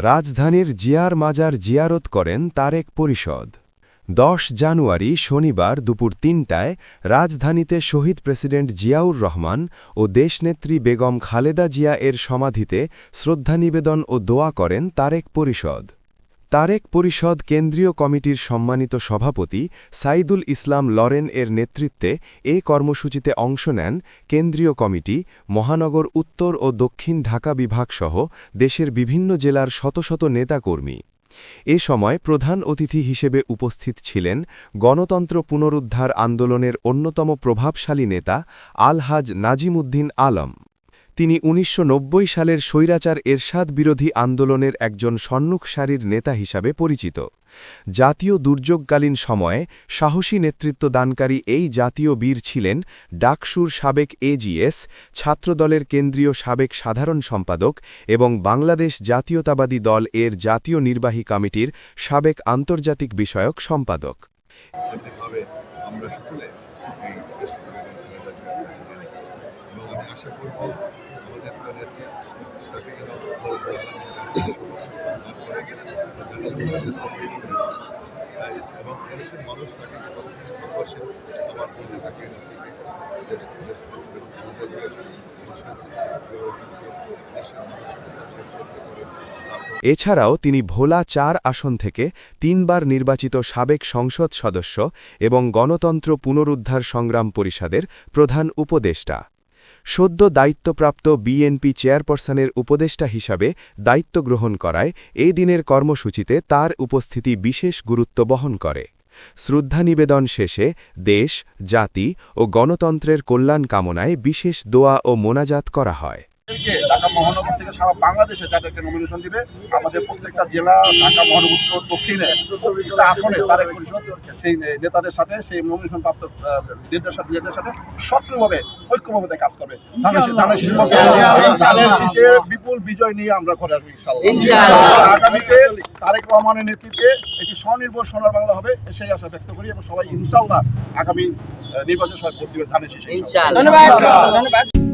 রাজধানীর জিয়ার মাজার জিয়ারত করেন তারেক পরিষদ। দশ জানুয়ারি শনিবার দুপুর তিনটায় রাজধানীতে শহীদ প্রেসিডেন্ট জিয়াউর রহমান ও দেশনেত্রী বেগম খালেদা জিয়া এর সমাধিতে শ্রদ্ধা নিবেদন ও দোয়া করেন তারেক পরিষদ। তারেক পরিষদ কেন্দ্রীয় কমিটির সম্মানিত সভাপতি সাইদুল ইসলাম লরেন এর নেতৃত্বে এ কর্মসূচিতে অংশ নেন কেন্দ্রীয় কমিটি, মহানগর উত্তর ও দক্ষিণ ঢাকা বিভাগসহ দেশের বিভিন্ন জেলার শত শত নেতাকর্মী। এ সময় প্রধান অতিথি হিসেবে উপস্থিত ছিলেন গণতন্ত্র পুনরুদ্ধার আন্দোলনের অন্যতম প্রভাবশালী নেতা আলহাজ নাজিমুদ্দিন আলম। তিনি উনিশশো নব্বই সালের স্বৈরাচার এরশাদ বিরোধী আন্দোলনের একজন সন্মুখসারির নেতা হিসাবে পরিচিত। জাতীয় দুর্যোগকালীন সময়ে সাহসী নেতৃত্ব দানকারী এই জাতীয় বীর ছিলেন ডাকসুর সাবেক এজিএস ছাত্রদলের কেন্দ্রীয় সাবেক সাধারণ সম্পাদক এবং বাংলাদেশ জাতীয়তাবাদী দল এর জাতীয় নির্বাহী কমিটির সাবেক আন্তর্জাতিক বিষয়ক সম্পাদক। আমরা সকলে এই দেশটিকে এবং আমি আশা আমাদের তাকে যেন এবং মানুষ তাকে ভালোবাসেন আমার জন্য তাকে এছাড়াও তিনি ভোলা চার আসন থেকে তিনবার নির্বাচিত সাবেক সংসদ সদস্য এবং গণতন্ত্র পুনরুদ্ধার সংগ্রাম পরিষদের প্রধান উপদেষ্টা। সদ্য দায়িত্বপ্রাপ্ত বিএনপি চেয়ারপারসনের উপদেষ্টা হিসাবে দায়িত্ব গ্রহণ করায় এই দিনের কর্মসূচিতে তার উপস্থিতি বিশেষ গুরুত্ব বহন করে। শ্রদ্ধা নিবেদন শেষে দেশ, জাতি ও গণতন্ত্রের কল্যাণ কামনায় বিশেষ দোয়া ও মোনাজাত করা হয়। ঢাকা মহানগর থেকে সারা বাংলাদেশে যাদেরকে নমিনেশন দিবে আমাদের প্রত্যেকটা জেলা ঢাকা মহানগর দক্ষিণে প্রত্যেকটা আসনে তারেক পরিষদ সেই নেতাদের সাথে সেই নমিনেশন প্রাপ্ত নেতাদের সাথে নেতাদের সাথে সক্রিয়ভাবে ঐক্যভাবে কাজ করবে। ধানের শীষ- বিপুল বিজয় নিয়ে আমরা করে আসব ইনশাআল্লাহ। আগামীতে তারেক রহমানের নেতৃত্বে একটি স্বনির্ভর সোনার বাংলা হবে সেই আশা ব্যক্ত করি এবং সবাই ইনশাআল্লাহ আগামী নির্বাচন সবাই ভোট দিবে ধানের শীষে। ইনশাআল্লাহ। ধন্যবাদ। ধন্যবাদ।